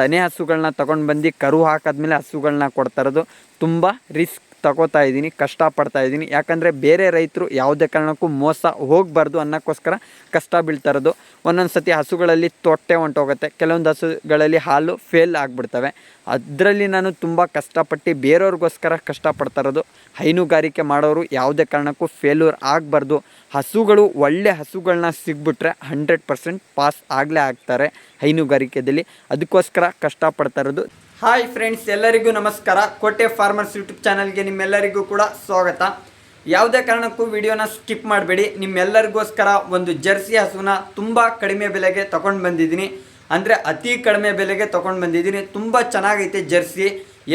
ತನೆ ಹಸುಗಳನ್ನ ತೊಗೊಂಡು ಬಂದು ಕರು ಹಾಕಾದ್ಮೇಲೆ ಹಸುಗಳನ್ನ ಕೊಡ್ತಾ ಇರೋದು. ತುಂಬ ರಿಸ್ಕ್ ತಗೋತಾ ಇದ್ದೀನಿ, ಕಷ್ಟಪಡ್ತಾ ಇದ್ದೀನಿ. ಯಾಕಂದರೆ ಬೇರೆ ರೈತರು ಯಾವುದೇ ಕಾರಣಕ್ಕೂ ಮೋಸ ಹೋಗಬಾರ್ದು ಅನ್ನೋಕ್ಕೋಸ್ಕರ ಕಷ್ಟ ಬೀಳ್ತಾ ಇರೋದು ಒಂದೊಂದು ಸತಿ ಹಸುಗಳಲ್ಲಿ ತೊಟ್ಟೆ ಹೊಂಟೋಗುತ್ತೆ. ಕೆಲವೊಂದು ಹಸುಗಳಲ್ಲಿ ಹಾಲು ಫೇಲ್ ಆಗಿಬಿಡ್ತವೆ. ಅದರಲ್ಲಿ ನಾನು ತುಂಬ ಕಷ್ಟಪಟ್ಟು ಬೇರೆಯವ್ರಿಗೋಸ್ಕರ ಕಷ್ಟಪಡ್ತಾ ಇರೋದು ಹೈನುಗಾರಿಕೆ ಮಾಡೋರು ಯಾವುದೇ ಕಾರಣಕ್ಕೂ ಫೇಲ್ಯೂರ್ ಆಗಬಾರ್ದು. ಹಸುಗಳು ಒಳ್ಳೆ ಹಸುಗಳನ್ನ ಸಿಗ್ಬಿಟ್ರೆ ಹಂಡ್ರೆಡ್ ಪರ್ಸೆಂಟ್ ಪಾಸ್ ಆಗಲೇ ಆಗ್ತಾರೆ ಹೈನುಗಾರಿಕೆಯಲ್ಲಿ ಅದಕ್ಕೋಸ್ಕರ ಕಷ್ಟಪಡ್ತಾ ಇರೋದು ಹಾಯ್ ಫ್ರೆಂಡ್ಸ್, ಎಲ್ಲರಿಗೂ ನಮಸ್ಕಾರ. ಕೋಟೆ ಫಾರ್ಮರ್ಸ್ ಯೂಟ್ಯೂಬ್ ಚಾನಲ್ಗೆ ನಿಮ್ಮೆಲ್ಲರಿಗೂ ಕೂಡ ಸ್ವಾಗತ. ಯಾವುದೇ ಕಾರಣಕ್ಕೂ ವಿಡಿಯೋನ ಸ್ಕಿಪ್ ಮಾಡಬೇಡಿ. ನಿಮ್ಮೆಲ್ಲರಿಗೋಸ್ಕರ ಒಂದು ಜರ್ಸಿ ಹಸುನ ತುಂಬ ಕಡಿಮೆ ಬೆಲೆಗೆ ತೊಗೊಂಡು ಬಂದಿದ್ದೀನಿ. ಅಂದರೆ ಅತಿ ಕಡಿಮೆ ಬೆಲೆಗೆ ತೊಗೊಂಡು ಬಂದಿದ್ದೀನಿ. ತುಂಬ ಚೆನ್ನಾಗೈತೆ ಜರ್ಸಿ.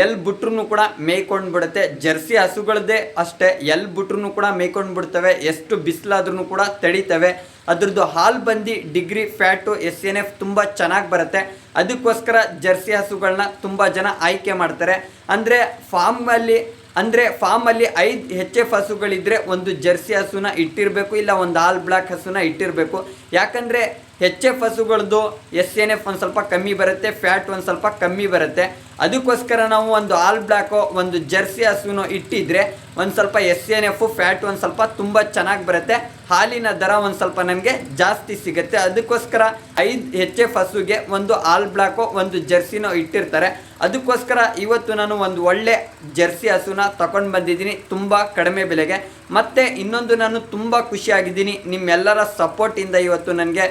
ಎಲ್ಲಿ ಬಿಟ್ರು ಕೂಡ ಮೇಯ್ಕೊಂಡು ಬಿಡುತ್ತೆ ಜರ್ಸಿ ಹಸುಗಳದ್ದೇ ಅಷ್ಟೇ ಎಲ್ಲಿ ಬಿಟ್ರು ಕೂಡ ಮೇಯ್ಕೊಂಡು ಬಿಡ್ತವೆ ಎಷ್ಟು ಬಿಸಿಲಾದ್ರೂ ಕೂಡ ತಡಿತವೆ. ಅದ್ರದ್ದು ಹಾಲು ಬಂದು degree fat S N F ತುಂಬ ಚೆನ್ನಾಗಿ ಬರುತ್ತೆ. ಅದಕ್ಕೋಸ್ಕರ ಜರ್ಸಿ ಹಸುಗಳನ್ನ ತುಂಬ ಜನ ಆಯ್ಕೆ ಮಾಡ್ತಾರೆ. ಅಂದರೆ ಫಾರ್ಮಲ್ಲಿ ಅಂದರೆ ಫಾರ್ಮಲ್ಲಿ ಐದು ಹೆಚ್ ಎಫ್ ಹಸುಗಳಿದ್ದರೆ ಒಂದು ಜರ್ಸಿ ಹಸುನ ಇಟ್ಟಿರಬೇಕು, ಇಲ್ಲ ಒಂದು ಆಲ್ ಬ್ಲಾಕ್ ಹಸುನ ಇಟ್ಟಿರಬೇಕು. ಯಾಕಂದರೆ ಹೆಚ್ ಎಫ್ ಹಸುಗಳದ್ದು ಎಸ್ ಎನ್ ಎಫ್ ಒಂದು ಸ್ವಲ್ಪ ಕಮ್ಮಿ ಬರುತ್ತೆ ಫ್ಯಾಟ್ ಒಂದು ಸ್ವಲ್ಪ ಕಮ್ಮಿ ಬರುತ್ತೆ. ಅದಕ್ಕೋಸ್ಕರ ನಾವು ಒಂದು ಆಲ್ ಬ್ಲ್ಯಾಕು ಒಂದು ಜರ್ಸಿ ಹಸುವಿನ ಇಟ್ಟಿದ್ರೆ ಒಂದು ಸ್ವಲ್ಪ ಎಸ್ ಎನ್ ಎಫು ಫ್ಯಾಟ್ ಒಂದು ಸ್ವಲ್ಪ ತುಂಬ ಚೆನ್ನಾಗಿ ಬರುತ್ತೆ. ಹಾಲಿನ ದರ ಒಂದು ಸ್ವಲ್ಪ ನಮಗೆ ಜಾಸ್ತಿ ಸಿಗುತ್ತೆ. ಅದಕ್ಕೋಸ್ಕರ ಐದು ಹೆಚ್ ಎಫ್ ಹಸುಗೆ ಒಂದು ಆಲ್ ಬ್ಲ್ಯಾಕು ಒಂದು ಜರ್ಸಿನೋ ಇಟ್ಟಿರ್ತಾರೆ. ಅದಕ್ಕೋಸ್ಕರ ಇವತ್ತು ನಾನು ಒಂದು ಒಳ್ಳೆ ಜರ್ಸಿ ಹಸುನ ತಗೊಂಡು ಬಂದಿದ್ದೀನಿ ತುಂಬ ಕಡಿಮೆ ಬೆಲೆಗೆ. ಮತ್ತು ಇನ್ನೊಂದು ನಾನು ತುಂಬ ಖುಷಿಯಾಗಿದ್ದೀನಿ. ನಿಮ್ಮೆಲ್ಲರ ಸಪೋರ್ಟಿಂದ ಇವತ್ತು ನನಗೆ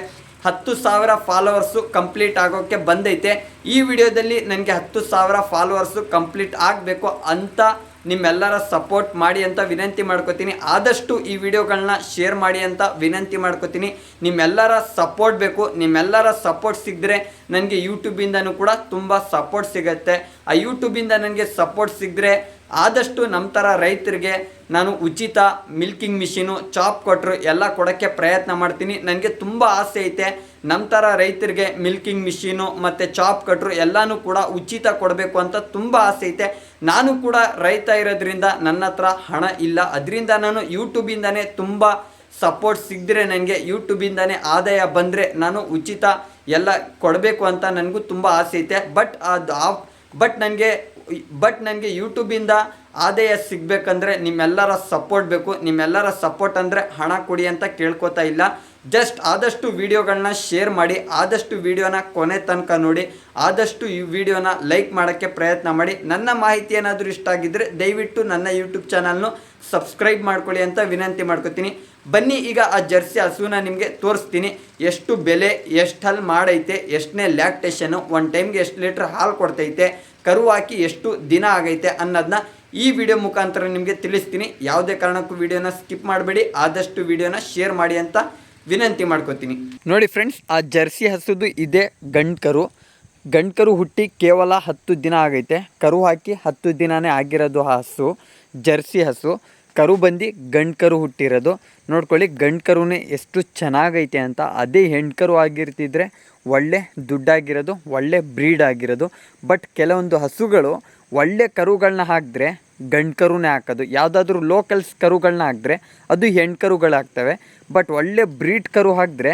ಹತ್ತು ಸಾವಿರ ಫಾಲೋವರ್ಸು ಕಂಪ್ಲೀಟ್ ಆಗೋಕ್ಕೆ ಬಂದೈತೆ. ಈ ವಿಡಿಯೋದಲ್ಲಿ ನನಗೆ ಹತ್ತು ಸಾವಿರ ಫಾಲೋವರ್ಸು ಕಂಪ್ಲೀಟ್ ಆಗಬೇಕು ಅಂತ ನಿಮ್ಮೆಲ್ಲರ ಸಪೋರ್ಟ್ ಮಾಡಿ ಅಂತ ವಿನಂತಿ ಮಾಡ್ಕೋತೀನಿ. ಆದಷ್ಟು ಈ ವಿಡಿಯೋಗಳನ್ನ ಶೇರ್ ಮಾಡಿ ಅಂತ ವಿನಂತಿ ಮಾಡ್ಕೋತೀನಿ. ನಿಮ್ಮೆಲ್ಲರ ಸಪೋರ್ಟ್ ಬೇಕು. ನಿಮ್ಮೆಲ್ಲರ ಸಪೋರ್ಟ್ ಸಿಗದ್ರೆ ನನಗೆ ಯೂಟ್ಯೂಬಿಂದನೂ ಕೂಡ ತುಂಬ ಸಪೋರ್ಟ್ ಸಿಗುತ್ತೆ. ಆ ಯೂಟ್ಯೂಬಿಂದ ನನಗೆ ಸಪೋರ್ಟ್ ಸಿಗದ್ರೆ ಆದಷ್ಟು ನಮ್ಮ ಥರ ರೈತರಿಗೆ ನಾನು ಉಚಿತ ಮಿಲ್ಕಿಂಗ್ ಮಿಷಿನು, ಚಾಪ್ ಕೊಟ್ಟರು ಎಲ್ಲ ಕೊಡೋಕ್ಕೆ ಪ್ರಯತ್ನ ಮಾಡ್ತೀನಿ. ನನಗೆ ತುಂಬ ಆಸೆ ಐತೆ. ನಮ್ಮ ಥರ ರೈತರಿಗೆ ಮಿಲ್ಕಿಂಗ್ ಮಿಷಿನು ಮತ್ತು ಚಾಪ್ ಕಟ್ರು ಎಲ್ಲನೂ ಕೂಡ ಉಚಿತ ಕೊಡಬೇಕು ಅಂತ ತುಂಬ ಆಸೆ ಐತೆ. ನಾನು ಕೂಡ ರೈತ ಇರೋದ್ರಿಂದ ನನ್ನ ಹತ್ರ ಹಣ ಇಲ್ಲ. ಅದರಿಂದ ನಾನು ಯೂಟ್ಯೂಬಿಂದನೇ ತುಂಬ ಸಪೋರ್ಟ್ ಸಿಗದ್ರೆ ನನಗೆ ಯೂಟ್ಯೂಬಿಂದನೇ ಆದಾಯ ಬಂದರೆ ನಾನು ಉಚಿತ ಎಲ್ಲ ಕೊಡಬೇಕು ಅಂತ ನನಗೂ ತುಂಬ ಆಸೆ ಐತೆ. ಬಟ್ ಅದು ಬಟ್ ನನಗೆ ಬಟ್ ನನಗೆ ಯೂಟ್ಯೂಬಿಂದ ಆದಾಯ ಸಿಗಬೇಕಂದ್ರೆ ನಿಮ್ಮೆಲ್ಲರ ಸಪೋರ್ಟ್ ಬೇಕು. ನಿಮ್ಮೆಲ್ಲರ ಸಪೋರ್ಟ್ ಅಂದರೆ ಹಣ ಕೊಡಿ ಅಂತ ಕೇಳ್ಕೊತಾ ಇಲ್ಲ. ಜಸ್ಟ್ ಆದಷ್ಟು ವಿಡಿಯೋಗಳನ್ನ ಶೇರ್ ಮಾಡಿ, ಆದಷ್ಟು ವೀಡಿಯೋನ ಕೊನೆ ತನಕ ನೋಡಿ, ಆದಷ್ಟು ಈ ವಿಡಿಯೋನ ಲೈಕ್ ಮಾಡೋಕ್ಕೆ ಪ್ರಯತ್ನ ಮಾಡಿ. ನನ್ನ ಮಾಹಿತಿ ಏನಾದರೂ ಇಷ್ಟ ಆಗಿದ್ದರೆ ದಯವಿಟ್ಟು ನನ್ನ ಯೂಟ್ಯೂಬ್ ಚಾನಲ್ನು ಸಬ್ಸ್ಕ್ರೈಬ್ ಮಾಡ್ಕೊಳ್ಳಿ ಅಂತ ವಿನಂತಿ ಮಾಡ್ಕೊತೀನಿ. ಬನ್ನಿ ಈಗ ಆ ಜರ್ಸಿ ಹಸುವನ್ನ ನಿಮಗೆ ತೋರಿಸ್ತೀನಿ. ಎಷ್ಟು ಬೆಲೆ, ಎಷ್ಟು ಹಲ್ ಮಾಡೈತೆ, ಎಷ್ಟನೇ ಲ್ಯಾಕ್ಟೇಷನು ಒನ್ ಟೈಮ್ಗೆ ಎಷ್ಟು ಲೀಟ್ರ್ ಹಾಲು ಕೊಡ್ತೈತೆ. ಕರು ಹಾಕಿ ಎಷ್ಟು ದಿನ ಆಗೈತೆ ಅನ್ನೋದನ್ನ ಈ ವಿಡಿಯೋ ಮುಖಾಂತರ ನಿಮಗೆ ತಿಳಿಸ್ತೀನಿ. ಯಾವುದೇ ಕಾರಣಕ್ಕೂ ವಿಡಿಯೋನ ಸ್ಕಿಪ್ ಮಾಡಬೇಡಿ. ಆದಷ್ಟು ವಿಡಿಯೋನ ಶೇರ್ ಮಾಡಿ ಅಂತ ವಿನಂತಿ ಮಾಡ್ಕೋತೀನಿ. ನೋಡಿ ಫ್ರೆಂಡ್ಸ್ ಆ ಜರ್ಸಿ ಹಸುದು ಇದೆ ಗಂಡ್ಕರು. ಗಂಡ್ಕರು ಗಂಡು ಕರು ಹುಟ್ಟಿ ಕೇವಲ ಹತ್ತು ದಿನ ಆಗೈತೆ. ಕರು ಹಾಕಿ ಹತ್ತು ದಿನನೇ ಆಗಿರೋದು ಆ ಹಸು, ಜರ್ಸಿ ಹಸು. ಕರು ಬಂದು ಗಂಡು ಕರು ಹುಟ್ಟಿರೋದು. ನೋಡ್ಕೊಳ್ಳಿ ಗಂಡು ಕರುನೇ ಎಷ್ಟು ಚೆನ್ನಾಗೈತೆ ಅಂತ. ಅದೇ ಹೆಣ್ಣು ಕರು ಆಗಿರ್ತಿದ್ರೆ ಒಳ್ಳೆ ದುಡ್ಡಾಗಿರೋದು, ಒಳ್ಳೆ ಬ್ರೀಡ್ ಆಗಿರೋದು ಬಟ್ ಕೆಲವೊಂದು ಹಸುಗಳು ಒಳ್ಳೆ ಕರುಗಳನ್ನ ಹಾಕಿದ್ರೆ ಗಂಡು ಕರುನೇ ಹಾಕೋದು. ಯಾವುದಾದ್ರೂ ಲೋಕಲ್ಸ್ ಕರುಗಳನ್ನ ಹಾಕಿದ್ರೆ ಅದು ಹೆಣ್ಣು ಕರುಗಳಾಗ್ತವೆ ಬಟ್ ಒಳ್ಳೆ ಬ್ರೀಡ್ ಕರು ಹಾಕಿದ್ರೆ,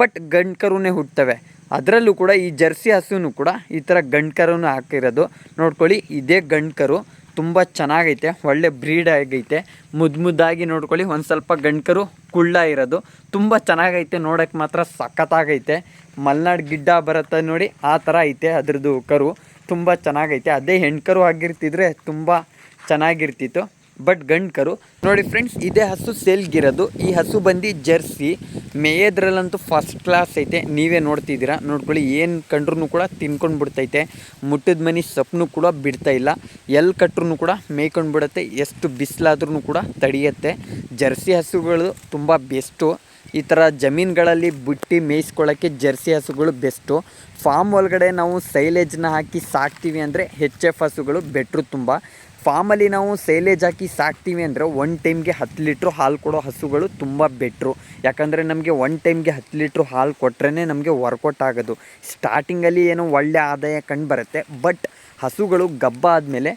ಬಟ್ ಗಂಡು ಕರುನೇ ಹುಟ್ಟುತ್ತವೆ ಅದರಲ್ಲೂ ಕೂಡ ಈ ಜರ್ಸಿ ಹಸುನು ಕೂಡ ಈ ಥರ ಗಂಡು ಕರುನೂ ಹಾಕಿರೋದು. ನೋಡ್ಕೊಳ್ಳಿ, ಇದೇ ಗಂಡು ಕರು ತುಂಬ ಚೆನ್ನಾಗೈತೆ, ಒಳ್ಳೆ ಬ್ರೀಡ್ ಆಗೈತೆ. ಮುದ್ದು ಮುದ್ದಾಗಿ ನೋಡ್ಕೊಳ್ಳಿ, ಒಂದು ಸ್ವಲ್ಪ ಗಂಡ್ಕರು ಕುಳ್ಳ ಇರೋದು. ತುಂಬ ಚೆನ್ನಾಗೈತೆ ನೋಡೋಕ್ಕೆ ಮಾತ್ರ ಸಖತ್ತಾಗೈತೆ. ಮಲೆನಾಡು ಗಿಡ್ಡ ಬರುತ್ತೆ ನೋಡಿ, ಆ ಥರ ಐತೆ ಅದ್ರದ್ದು ಕರು. ತುಂಬ ಚೆನ್ನಾಗೈತೆ. ಅದೇ ಹೆಣ್ಕರು ಆಗಿರ್ತಿದ್ರೆ ತುಂಬ ಚೆನ್ನಾಗಿರ್ತಿತ್ತು. ಬಟ್ ಗಂಡು ಕರು ನೋಡಿ ಫ್ರೆಂಡ್ಸ್ ಇದೇ ಹಸು ಸೇಲ್ಗಿರೋದು. ಈ ಹಸು ಬಂದು ಜರ್ಸಿ, ಮೇಯೋದ್ರಲ್ಲಂತೂ ಫಸ್ಟ್ ಕ್ಲಾಸ್ ಐತೆ. ನೀವೇ ನೋಡ್ತಿದ್ದೀರಾ? ನೋಡ್ಕೊಳ್ಳಿ, ಏನು ಕಂಡ್ರೂ ಕೂಡ ತಿನ್ಕೊಂಡು ಬಿಡ್ತೈತೆ. ಮುಟ್ಟಿದ ಮನೆ ಸೊಪ್ಪನ್ನು ಕೂಡ ಬಿಡ್ತಾ ಇಲ್ಲ. ಎಲ್ಲಿ ಕಟ್ಟ್ರೂ ಕೂಡ ಮೇಯ್ಕೊಂಡು ಬಿಡುತ್ತೆ. ಎಷ್ಟು ಬಿಸಿಲಾದ್ರೂ ಕೂಡ ತಡೆಯುತ್ತೆ. ಜರ್ಸಿ ಹಸುಗಳು ತುಂಬ ಬೆಸ್ಟು ಈ ಥರ ಜಮೀನುಗಳಲ್ಲಿ ಬಿಟ್ಟು ಮೇಯಿಸ್ಕೊಳ್ಳೋಕ್ಕೆ ಜರ್ಸಿ ಹಸುಗಳು ಬೆಸ್ಟು. ಫಾರ್ಮ್ ಒಳಗಡೆ ನಾವು ಸೈಲೇಜ್ನ ಹಾಕಿ ಸಾಕ್ತೀವಿ ಅಂದರೆ ಹೆಚ್ ಎಫ್ ಹಸುಗಳು ಬೆಟ್ರು ತುಂಬ. ಫಾರ್ಮಲ್ಲಿ ನಾವು ಸೈಲೇಜ್ ಹಾಕಿ ಸಾಕ್ತೀವಿ ಅಂದರೆ ಒನ್ ಟೈಮ್ಗೆ ಹತ್ತು ಲೀಟ್ರು ಹಾಲು ಕೊಡೋ ಹಸುಗಳು ತುಂಬ ಬೆಟ್ರು. ಯಾಕಂದರೆ ನಮಗೆ ಒನ್ ಟೈಮ್ಗೆ ಹತ್ತು ಲೀಟ್ರು ಹಾಲು ಕೊಟ್ರೇ ನಮಗೆ ವರ್ಕೌಟ್ ಆಗೋದು. ಸ್ಟಾರ್ಟಿಂಗಲ್ಲಿ ಏನೋ ಒಳ್ಳೆ ಆದಾಯ ಕಂಡು ಬರುತ್ತೆ ಬಟ್ ಹಸುಗಳು ಗಬ್ಬ ಆದಮೇಲೆ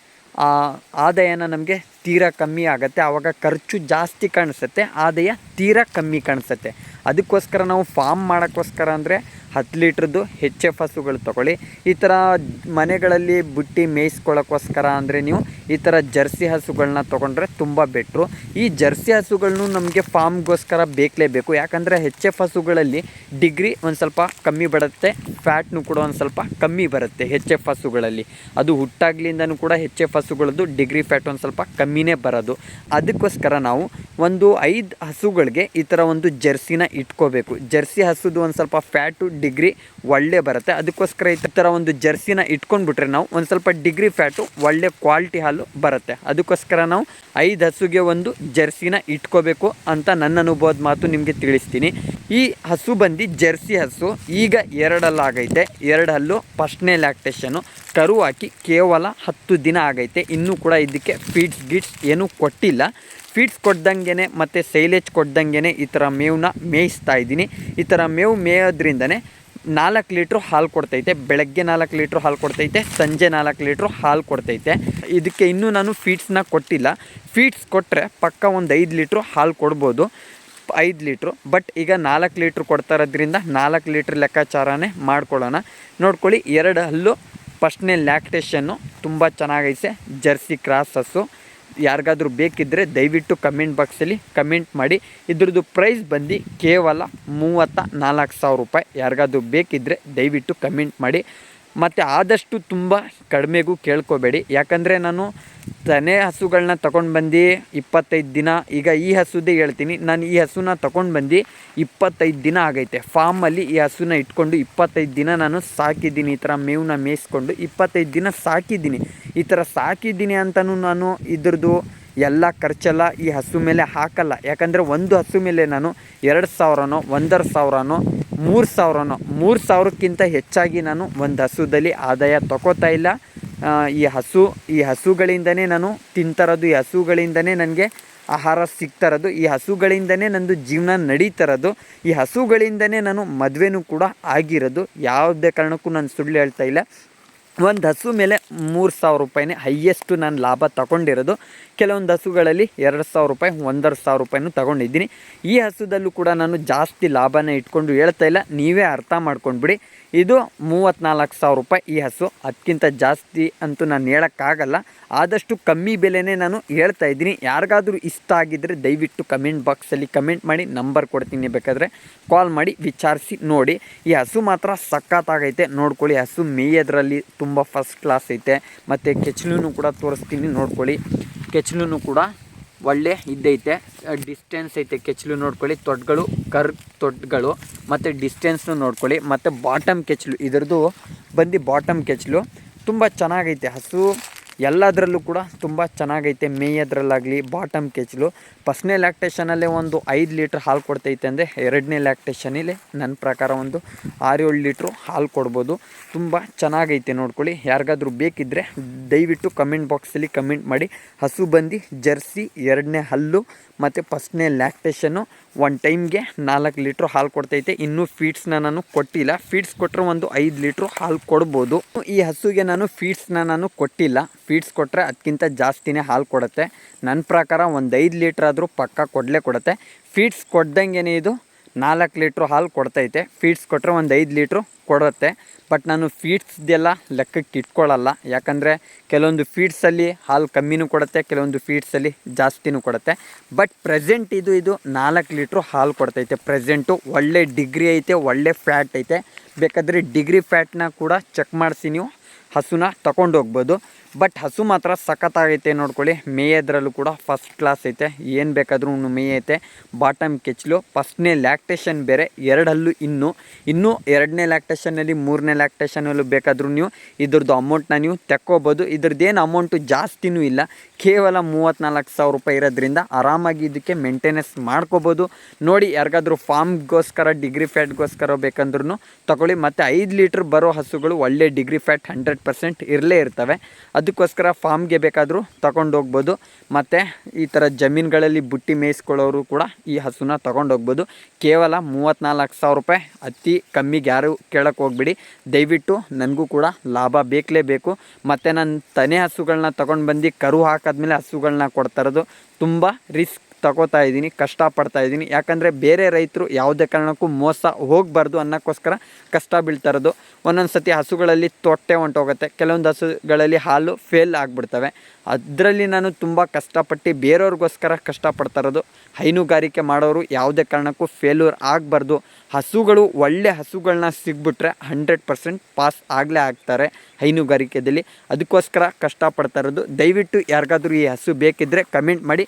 ಆದಾಯನ ನಮಗೆ ತೀರಾ ಕಮ್ಮಿ ಆಗುತ್ತೆ. ಆವಾಗ ಖರ್ಚು ಜಾಸ್ತಿ ಕಾಣಿಸುತ್ತೆ. ಆದಾಯ ತೀರಾ ಕಮ್ಮಿ ಕಾಣಿಸುತ್ತೆ. ಅದಕ್ಕೋಸ್ಕರ ನಾವು ಫಾರ್ಮ್ ಮಾಡೋಕ್ಕೋಸ್ಕರ ಅಂದರೆ ಹತ್ತು ಲೀಟ್ರದ್ದು ಹೆಚ್ ಎಫ್ ಹಸುಗಳು ತೊಗೊಳ್ಳಿ. ಈ ಥರ ಮನೆಗಳಲ್ಲಿ ಬುಟ್ಟಿ ಮೇಯಿಸ್ಕೊಳ್ಳೋಕ್ಕೋಸ್ಕರ ಅಂದರೆ ನೀವು ಈ ಥರ ಜರ್ಸಿ ಹಸುಗಳನ್ನ ತೊಗೊಂಡ್ರೆ ತುಂಬ ಬೆಟ್ರು. ಈ ಜರ್ಸಿ ಹಸುಗಳನ್ನು ನಮಗೆ ಫಾರ್ಮ್ಗೋಸ್ಕರ ಬೇಕಲೇಬೇಕು ಯಾಕಂದರೆ ಹೆಚ್ ಎಫ್ ಹಸುಗಳಲ್ಲಿ ಡಿಗ್ರಿ ಒಂದು ಸ್ವಲ್ಪ ಕಮ್ಮಿ ಬರುತ್ತೆ ಫ್ಯಾಟ್ನು ಕೂಡ ಒಂದು ಸ್ವಲ್ಪ ಕಮ್ಮಿ ಬರುತ್ತೆ ಹೆಚ್ ಎಫ್ ಹಸುಗಳಲ್ಲಿ. ಅದು ಹುಟ್ಟಾಗ್ಲಿಂದನೂ ಕೂಡ ಹೆಚ್ ಎಫ್ ಹಸುಗಳದ್ದು ಡಿಗ್ರಿ ಫ್ಯಾಟ್ ಒಂದು ಸ್ವಲ್ಪ ಕಮ್ಮಿನೇ ಬರೋದು. ಅದಕ್ಕೋಸ್ಕರ ನಾವು ಒಂದು ಐದು ಹಸುಗಳಿಗೆ ಈ ಥರ ಒಂದು ಜರ್ಸಿನ ಇಟ್ಕೋಬೇಕು. ಜರ್ಸಿ ಹಸುದು ಒಂದು ಸ್ವಲ್ಪ ಫ್ಯಾಟು ಡಿಗ್ರಿ ಒಳ್ಳೆ ಬರುತ್ತೆ. ಅದಕ್ಕೋಸ್ಕರ ಈ ಥರ ಒಂದು ಜರ್ಸಿನ ಇಟ್ಕೊಂಡ್ಬಿಟ್ರೆ ನಾವು ಒಂದು ಸ್ವಲ್ಪ ಡಿಗ್ರಿ ಫ್ಯಾಟು ಒಳ್ಳೆ ಕ್ವಾಲಿಟಿ ಹಾಲು ಬರುತ್ತೆ. ಅದಕ್ಕೋಸ್ಕರ ನಾವು ಐದು ಹಸುಗೆ ಒಂದು ಜರ್ಸಿನ ಇಟ್ಕೋಬೇಕು ಅಂತ ನನ್ನ ಅನುಭವದ ಮಾತು ನಿಮಗೆ ತಿಳಿಸ್ತೀನಿ. ಈ ಹಸು ಬಂದು ಜರ್ಸಿ ಹಸು ಈಗ ಎರಡಲ್ಲಾಗೈತೆ ಎರಡು ಹಲ್ಲು ಫಸ್ಟ್ನೇ ಲ್ಯಾಕ್ಟೇಷನು ಕರು ಹಾಕಿ ಕೇವಲ ಹತ್ತು ದಿನ ಆಗೈತೆ. ಇನ್ನೂ ಕೂಡ ಇದಕ್ಕೆ ಫೀಡ್ಸ್ ಗಿಡ್ಸ್ ಏನೂ ಕೊಟ್ಟಿಲ್ಲ. ಫೀಡ್ಸ್ ಕೊಡ್ದಂಗೆ ಮತ್ತು ಸೈಲೇಜ್ ಕೊಡ್ದಂಗೆ ಈ ಥರ ಮೇವನ್ನ ಮೇಯಿಸ್ತಾ ಇದ್ದೀನಿ. ಈ ಥರ ಮೇವು ಮೇಯೋದ್ರಿಂದನೇ ನಾಲ್ಕು ಲೀಟ್ರು ಹಾಲು ಕೊಡ್ತೈತೆ. ಬೆಳಗ್ಗೆ ನಾಲ್ಕು ಲೀಟ್ರ್ ಹಾಲು ಕೊಡ್ತೈತೆ, ಸಂಜೆ ನಾಲ್ಕು ಲೀಟ್ರ್ ಹಾಲು ಕೊಡ್ತೈತೆ. ಇದಕ್ಕೆ ಇನ್ನೂ ನಾನು ಫೀಡ್ಸ್ನ ಕೊಟ್ಟಿಲ್ಲ. ಫೀಡ್ಸ್ ಕೊಟ್ಟರೆ ಪಕ್ಕ ಒಂದು ಐದು ಲೀಟ್ರು ಹಾಲು ಕೊಡ್ಬೋದು. ಐದು ಲೀಟ್ರು, ಬಟ್ ಈಗ ನಾಲ್ಕು ಲೀಟ್ರ್ ಕೊಡ್ತಾ ಇರೋದ್ರಿಂದ ನಾಲ್ಕು ಲೀಟ್ರ್ ಲೆಕ್ಕಾಚಾರನೇ ಮಾಡ್ಕೊಳ್ಳೋಣ. ನೋಡ್ಕೊಳ್ಳಿ, ಎರಡು ಹಲ್ಲು ಫಸ್ಟ್ನೇ ಲ್ಯಾಕ್ಟೇಷನ್ನು ತುಂಬ ಚೆನ್ನಾಗೈತೆ, ಜರ್ಸಿ ಕ್ರಾಸ್ ಹಸು ಯಾರಿಗಾದ್ರೂ ಬೇಕಿದ್ದರೆ ದಯವಿಟ್ಟು ಕಮೆಂಟ್ ಬಾಕ್ಸಲ್ಲಿ ಕಮೆಂಟ್ ಮಾಡಿ. ಇದ್ರದ್ದು ಪ್ರೈಸ್ ಬಂದು ಕೇವಲ ಮೂವತ್ತ ನಾಲ್ಕು ಸಾವಿರ ರೂಪಾಯಿ. ಯಾರಿಗಾದ್ರೂ ಬೇಕಿದ್ದರೆ ದಯವಿಟ್ಟು ಕಮೆಂಟ್ ಮಾಡಿ. ಮತ್ತು ಆದಷ್ಟು ತುಂಬ ಕಡಿಮೆಗೂ ಕೇಳ್ಕೋಬೇಡಿ. ಯಾಕಂದರೆ ನಾನು ತನೆ ಹಸುಗಳನ್ನ ತಗೊಂಡು ಬಂದು ಇಪ್ಪತ್ತೈದು ದಿನ, ಈಗ ಈ ಹಸುದೇ ಹೇಳ್ತೀನಿ, ನಾನು ಈ ಹಸುನ ತಗೊಂಡು ಬಂದು ಇಪ್ಪತ್ತೈದು ದಿನ ಆಗೈತೆ. ಫಾರ್ಮಲ್ಲಿ ಈ ಹಸುನ ಇಟ್ಕೊಂಡು ಇಪ್ಪತ್ತೈದು ದಿನ ನಾನು ಸಾಕಿದ್ದೀನಿ, ಈ ಥರ ಮೇವನ್ನ ಮೇಯಿಸ್ಕೊಂಡು ಇಪ್ಪತ್ತೈದು ದಿನ ಸಾಕಿದ್ದೀನಿ. ಈ ಥರ ಸಾಕಿದ್ದೀನಿ ಅಂತಲೂ ನಾನು ಇದ್ರದ್ದು ಎಲ್ಲ ಖರ್ಚೆಲ್ಲ ಈ ಹಸು ಮೇಲೆ ಹಾಕಲ್ಲ. ಯಾಕಂದರೆ ಒಂದು ಹಸು ಮೇಲೆ ನಾನು ಎರಡು ಸಾವಿರನೋ, ಒಂದರ ಸಾವಿರನೋ ಮೂರು ಸಾವಿರನೋ, ಮೂರು ಸಾವಿರಕ್ಕಿಂತ ಹೆಚ್ಚಾಗಿ ನಾನು ಒಂದು ಹಸುದಲ್ಲಿ ಆದಾಯ ತಗೋತಾ ಇಲ್ಲ. ಈ ಹಸು, ಈ ಹಸುಗಳಿಂದನೇ ನಾನು ತಿಂತರೋದು, ಈ ಹಸುಗಳಿಂದನೇ ನನಗೆ ಆಹಾರ ಸಿಗ್ತಾರದು, ಈ ಹಸುಗಳಿಂದನೇ ನಂದು ಜೀವನ ನಡೀತಾರದು, ಈ ಹಸುಗಳಿಂದನೇ ನಾನು ಮದುವೆನೂ ಕೂಡ ಆಗಿರೋದು. ಯಾವುದೇ ಕಾರಣಕ್ಕೂ ನಾನು ಸುಳ್ಳು ಹೇಳ್ತಾ ಇಲ್ಲ. ಒಂದು ಹಸು ಮೇಲೆ ಮೂರು ಸಾವಿರ ರೂಪಾಯಿನೇ ಹೈಯೆಸ್ಟು ನಾನು ಲಾಭ ತಗೊಂಡಿರೋದು. ಕೆಲವೊಂದು ಹಸುಗಳಲ್ಲಿ ಎರಡು ಸಾವಿರ ರೂಪಾಯಿ, ಒಂದರ ಸಾವಿರ ರೂಪಾಯಿನೂ ತಗೊಂಡಿದ್ದೀನಿ. ಈ ಹಸುದಲ್ಲೂ ಕೂಡ ನಾನು ಜಾಸ್ತಿ ಲಾಭನ ಇಟ್ಕೊಂಡು ಹೇಳ್ತಾ ಇಲ್ಲ. ನೀವೇ ಅರ್ಥ ಮಾಡ್ಕೊಂಡ್ಬಿಡಿ. ಇದು ಮೂವತ್ತ್ನಾಲ್ಕು ಸಾವಿರ ರೂಪಾಯಿ ಈ ಹಸು. ಅದಕ್ಕಿಂತ ಜಾಸ್ತಿ ಅಂತೂ ನಾನು ಹೇಳೋಕ್ಕಾಗಲ್ಲ. ಆದಷ್ಟು ಕಮ್ಮಿ ಬೆಲೆನೇ ನಾನು ಹೇಳ್ತಾ ಇದ್ದೀನಿ. ಯಾರಿಗಾದರೂ ಇಷ್ಟ ಆಗಿದ್ದರೆ ದಯವಿಟ್ಟು ಕಮೆಂಟ್ ಬಾಕ್ಸಲ್ಲಿ ಕಮೆಂಟ್ ಮಾಡಿ ನಂಬರ್ ಕೊಡ್ತೀನಿ ಬೇಕಾದರೆ ಕಾಲ್ ಮಾಡಿ, ವಿಚಾರಿಸಿ ನೋಡಿ. ಈ ಹಸು ಮಾತ್ರ ಸಖತ್ತಾಗೈತೆ. ನೋಡ್ಕೊಳ್ಳಿ, ಹಸು ಮೇಯೋದ್ರಲ್ಲಿ ತುಂಬ ಫಸ್ಟ್ ಕ್ಲಾಸ್ ಐತೆ. ಮತ್ತು ಕೆಚ್ಲೂ ಕೂಡ ತೋರಿಸ್ತೀನಿ, ನೋಡ್ಕೊಳ್ಳಿ. ಕೆಚ್ಲೂ ಕೂಡ ಒಳ್ಳೆ ಇದ್ದೈತೆ ಡಿಸ್ಟೆನ್ಸ್ ಐತೆ ಕೆಚ್ಲು ನೋಡ್ಕೊಳ್ಳಿ. ತೊಟ್ಗಳು ಕರ್ ತೊಟ್ಗಳು, ಮತ್ತು ಡಿಸ್ಟೆನ್ಸ್ನು ನೋಡ್ಕೊಳ್ಳಿ. ಮತ್ತು ಬಾಟಮ್ ಕೆಚ್ಲು ಇದರದ್ದು ಬಂದು ಬಾಟಮ್ ಕೆಚ್ಲು ತುಂಬ ಚೆನ್ನಾಗೈತೆ ಹಸು. ಎಲ್ಲದರಲ್ಲೂ ಕೂಡ ತುಂಬ ಚೆನ್ನಾಗೈತೆ. ಮೇಯದ್ರಲ್ಲಾಗಲಿ ಬಾಟಮ್ ಕೆಚ್ಲು. ಫಸ್ಟ್ನೇ ಲ್ಯಾಕ್ಟೇಷನಲ್ಲೇ ಒಂದು ಐದು ಲೀಟ್ರ್ ಹಾಲು ಕೊಡ್ತೈತೆ ಅಂದರೆ ಎರಡನೇ ಲ್ಯಾಕ್ಟೇಷನಲ್ಲಿ ನನ್ನ ಪ್ರಕಾರ ಒಂದು ಆರು ಏಳು ಲೀಟ್ರು ಹಾಲು ಕೊಡ್ಬೋದು. ತುಂಬ ಚೆನ್ನಾಗೈತೆ ನೋಡ್ಕೊಳ್ಳಿ. ಯಾರಿಗಾದರೂ ಬೇಕಿದ್ದರೆ ದಯವಿಟ್ಟು ಕಮೆಂಟ್ ಬಾಕ್ಸಲ್ಲಿ ಕಮೆಂಟ್ ಮಾಡಿ. ಹಸು ಬಂದು, ಜರ್ಸಿ, ಎರಡನೇ ಹಲ್ಲು, ಮತ್ತು ಫಸ್ಟ್ನೇ ಲ್ಯಾಕ್ಟೇಷನ್ನು ಒನ್ ಟೈಮ್ಗೆ ನಾಲ್ಕು ಲೀಟ್ರ್ ಹಾಲು ಕೊಡ್ತೈತೆ. ಇನ್ನೂ ಫೀಡ್ಸ್ನ ನಾನು ಕೊಟ್ಟಿಲ್ಲ. ಫೀಡ್ಸ್ ಕೊಟ್ಟರೆ ಒಂದು ಐದು ಲೀಟ್ರ್ ಹಾಲು ಕೊಡ್ಬೋದು. ಈ ಹಸುಗೆ ನಾನು ಫೀಡ್ಸ್ನ ನಾನು ಕೊಟ್ಟಿಲ್ಲ. ಫೀಡ್ಸ್ ಕೊಟ್ಟರೆ ಅದಕ್ಕಿಂತ ಜಾಸ್ತಿನೇ ಹಾಲು ಕೊಡುತ್ತೆ. ನನ್ನ ಪ್ರಕಾರ ಒಂದು ಐದು ಲೀಟ್ರ್ ಆದರೂ ಪಕ್ಕ ಕೊಡಲೇ ಕೊಡುತ್ತೆ. ಫೀಡ್ಸ್ ಕೊಡ್ದಂಗೆ ಇದು ನಾಲ್ಕು ಲೀಟ್ರ್ ಹಾಲು ಕೊಡ್ತೈತೆ. ಫೀಡ್ಸ್ ಕೊಟ್ಟರೆ ಒಂದು ಐದು ಲೀಟ್ರು ಕೊಡುತ್ತೆ. ಬಟ್ ನಾನು ಫೀಡ್ಸ್ದೆಲ್ಲ ಲೆಕ್ಕಕ್ಕೆ ಇಟ್ಕೊಳ್ಳಲ್ಲ ಯಾಕಂದರೆ ಕೆಲವೊಂದು ಫೀಡ್ಸಲ್ಲಿ ಹಾಲು ಕಮ್ಮಿನೂ ಕೊಡುತ್ತೆ, ಕೆಲವೊಂದು ಫೀಡ್ಸಲ್ಲಿ ಜಾಸ್ತಿನೂ ಕೊಡುತ್ತೆ. ಬಟ್ ಪ್ರೆಸೆಂಟ್ ಇದು ಇದು ನಾಲ್ಕು ಲೀಟ್ರು ಹಾಲು ಕೊಡ್ತೈತೆ. ಪ್ರೆಸೆಂಟು ಒಳ್ಳೆ ಡಿಗ್ರಿ ಐತೆ, ಒಳ್ಳೆ ಫ್ಯಾಟ್ ಐತೆ. ಬೇಕಾದರೆ ಡಿಗ್ರಿ ಫ್ಯಾಟ್ನ ಕೂಡ ಚೆಕ್ ಮಾಡಿಸಿ ನೀವು ಹಸುನ ತಗೊಂಡು ಹೋಗ್ಬೋದು. ಬಟ್ ಹಸು ಮಾತ್ರ ಸಖತ್ತಾಗೈತೆ ನೋಡ್ಕೊಳ್ಳಿ. ಮೇಯೋದ್ರಲ್ಲೂ ಕೂಡ ಫಸ್ಟ್ ಕ್ಲಾಸ್ ಐತೆ. ಏನು ಬೇಕಾದ್ರೂ ಮೇಯೈತೆ ಬಾಟಮ್ ಕೆಚ್ಚಲು ಫಸ್ಟ್ನೇ ಲ್ಯಾಕ್ಟೇಷನ್ ಬೇರೆ, ಎರಡಲ್ಲೂ ಇನ್ನೂ. ಇನ್ನೂ ಎರಡನೇ ಲ್ಯಾಕ್ಟೇಷನಲ್ಲಿ ಮೂರನೇ ಲ್ಯಾಕ್ಟೇಷನಲ್ಲೂ ಬೇಕಾದರೂ ನೀವು ಇದ್ರದ್ದು ಅಮೌಂಟ್ನ ನೀವು ತೆಕ್ಕೋಬೋದು. ಇದ್ರದ್ದೇನು ಅಮೌಂಟು ಜಾಸ್ತಿನೂ ಇಲ್ಲ. ಕೇವಲ ಮೂವತ್ತ್ನಾಲ್ಕು ಸಾವಿರ ರೂಪಾಯಿ ಇರೋದ್ರಿಂದ ಆರಾಮಾಗಿ ಇದಕ್ಕೆ ಮೇಂಟೆನೆನ್ಸ್ ಮಾಡ್ಕೋಬೋದು. ನೋಡಿ ಯಾರಿಗಾದ್ರೂ ಫಾರ್ಮ್ಗೋಸ್ಕರ ಡಿಗ್ರಿ ಫ್ಯಾಟ್ಗೋಸ್ಕರ ಬೇಕಂದ್ರೂ ತಗೊಳ್ಳಿ. ಮತ್ತು ಐದು ಲೀಟ್ರ್ ಬರೋ ಹಸುಗಳು ಒಳ್ಳೆ ಡಿಗ್ರಿ ಫ್ಯಾಟ್ ಹಂಡ್ರೆಡ್ ಪರ್ಸೆಂಟ್ ಇರಲೇ ಇರ್ತವೆ. ಅದಕ್ಕೋಸ್ಕರ ಫಾರ್ಮ್ಗೆ ಬೇಕಾದರೂ ಹೋಗ್ಬೋದು ಮತ್ತು ಈ ಥರ ಜಮೀನುಗಳಲ್ಲಿ ಬುಟ್ಟಿ ಮೇಯಿಸ್ಕೊಳ್ಳೋರು ಕೂಡ ಈ ಹಸುನ ತಗೊಂಡು ಹೋಗ್ಬೋದು ಕೇವಲ ಮೂವತ್ತ್ನಾಲ್ಕು ಸಾವಿರ ರೂಪಾಯಿ ಅತಿ ಕಮ್ಮಿಗೆ ಯಾರು ಕೇಳೋಕ್ಕೆ ಹೋಗ್ಬಿಡಿ. ದಯವಿಟ್ಟು ನನಗೂ ಕೂಡ ಲಾಭ ಬೇಕಲೇಬೇಕು ಮತ್ತು ನಾನು ತನೆ ಹಸುಗಳನ್ನ ತಗೊಂಡು ಬಂದು ಕರು ಹಾಕಿದ್ಮೇಲೆ ಹಸುಗಳನ್ನ ಕೊಡ್ತಾ ಇರೋದು ತುಂಬ ರಿಸ್ಕ್. ತಗೋತಾ ಇದ್ದೀನಿ, ಕಷ್ಟಪಡ್ತಾ ಇದ್ದೀನಿ. ಯಾಕಂದರೆ ಬೇರೆ ರೈತರು ಯಾವುದೇ ಕಾರಣಕ್ಕೂ ಮೋಸ ಹೋಗಬಾರ್ದು ಅನ್ನೋಕ್ಕೋಸ್ಕರ ಕಷ್ಟ ಬೀಳ್ತಾ ಇರೋದು ಒಂದೊಂದು ಸತಿ ಹಸುಗಳಲ್ಲಿ ತೊಟ್ಟೆ ಹೊಂಟೋಗುತ್ತೆ. ಕೆಲವೊಂದು ಹಸುಗಳಲ್ಲಿ ಹಾಲು ಫೇಲ್ ಆಗಿಬಿಡ್ತವೆ. ಅದರಲ್ಲಿ ನಾನು ತುಂಬ ಕಷ್ಟಪಟ್ಟು ಬೇರೆಯವ್ರಿಗೋಸ್ಕರ ಕಷ್ಟಪಡ್ತಾ ಇರೋದು ಹೈನುಗಾರಿಕೆ ಮಾಡೋರು ಯಾವುದೇ ಕಾರಣಕ್ಕೂ ಫೇಲ್ಯೂರ್ ಆಗಬಾರ್ದು. ಹಸುಗಳು ಒಳ್ಳೆ ಹಸುಗಳನ್ನ ಸಿಗ್ಬಿಟ್ರೆ ಹಂಡ್ರೆಡ್ ಪರ್ಸೆಂಟ್ ಪಾಸ್ ಆಗಲೇ ಆಗ್ತಾರೆ ಹೈನುಗಾರಿಕೆಯಲ್ಲಿ ಅದಕ್ಕೋಸ್ಕರ ಕಷ್ಟಪಡ್ತಾ ಇರೋದು ದಯವಿಟ್ಟು ಯಾರಿಗಾದರೂ ಈ ಹಸು ಬೇಕಿದ್ದರೆ ಕಮೆಂಟ್ ಮಾಡಿ.